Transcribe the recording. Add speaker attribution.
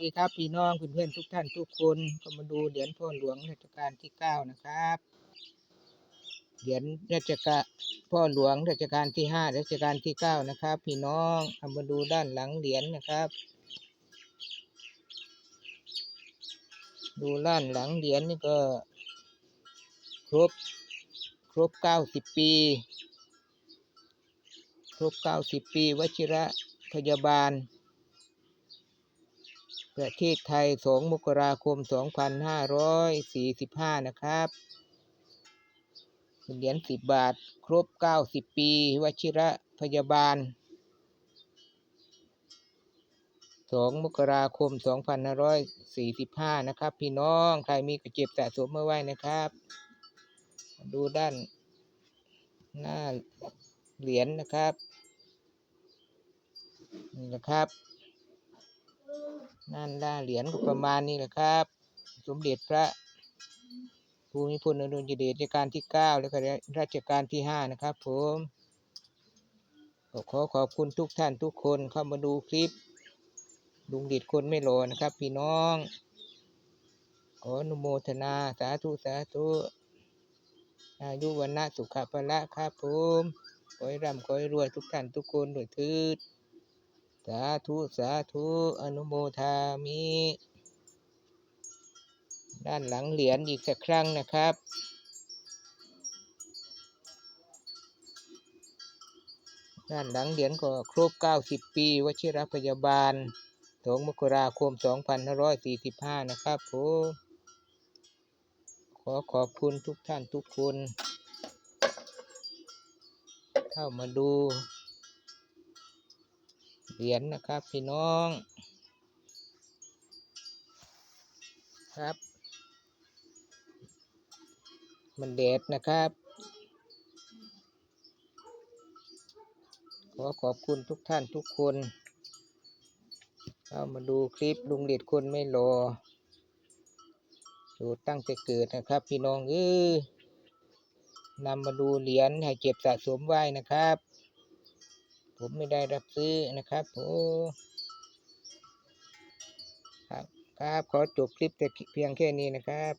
Speaker 1: ดีครับพี่น้องเพื่อนๆทุกท่านทุกคนก็มาดูเหรียญพ่อหลวงรัชกาลที่เก้านะครับเหรียญรัชกาลพ่อหลวงรัชกาลที่ห้ารัชกาลที่เก้านะครับ พี่น้องเอามาดูด้านหลังเหรียญนะครับ ดูด้านหลังเหรียญนี่ก็ ครบครบเก้าสิบปี ครบเก้าสิบปีวชิระพยาบาล ประเทศไทย 2 มกราคม 2545 นะครับเหรียญ10 บาท ครบ 90 ปีวชิระพยาบาล 2 มกราคม 2545 นะครับ พี่น้อง ใครมีกระเจ็บสะสมมาไว้นะครับ ดูด้านหน้าเหรียญนนะครับ นี่นะครับ นั่นล่าเหรียญก็ประมาณนี้แหละครับ สมเด็จพระภูมิพลอดุลยเดชรัชกาลที่เก้าแล้วก็รัชกาลที่ห้านะครับ ผมขอขอบคุณทุกท่านทุกคนเข้ามาดูคลิปลุงเด็ดคนไม่รอนะครับ พี่น้อง ขออนุโมทนาสาธุสาธุอายุวันนะสุขภาละครับผมขอให้ร่ำขอให้รวยทุกท่านทุกคนด้วยทืดาธุสาธุอนุโมทามิด้านหลังเหรียญอีกสักครั้งนะครับด้านหลังเหรียญก็ครบ 90 ปี วชิรพยาบาล2มกราคม 2545 นะครับผมขอขอบคุณทุกท่านทุกคน เข้ามาดู เหรียญนะครับ พี่น้อง ครับ มันแดดนะครับ ขอขอบคุณทุกท่านทุกคนเข้ามาดูคลิปลุงเด็ดคนไม่รอสูตรตั้งแต่เกิดนะครับ พี่น้องเออนำมาดูเหรียญให้เก็บสะสมไว้นะครับ ผมไม่ได้รับซื้อนะครับผมครับ ครับ ขอจบคลิปแต่เพียงแค่นี้นะครับ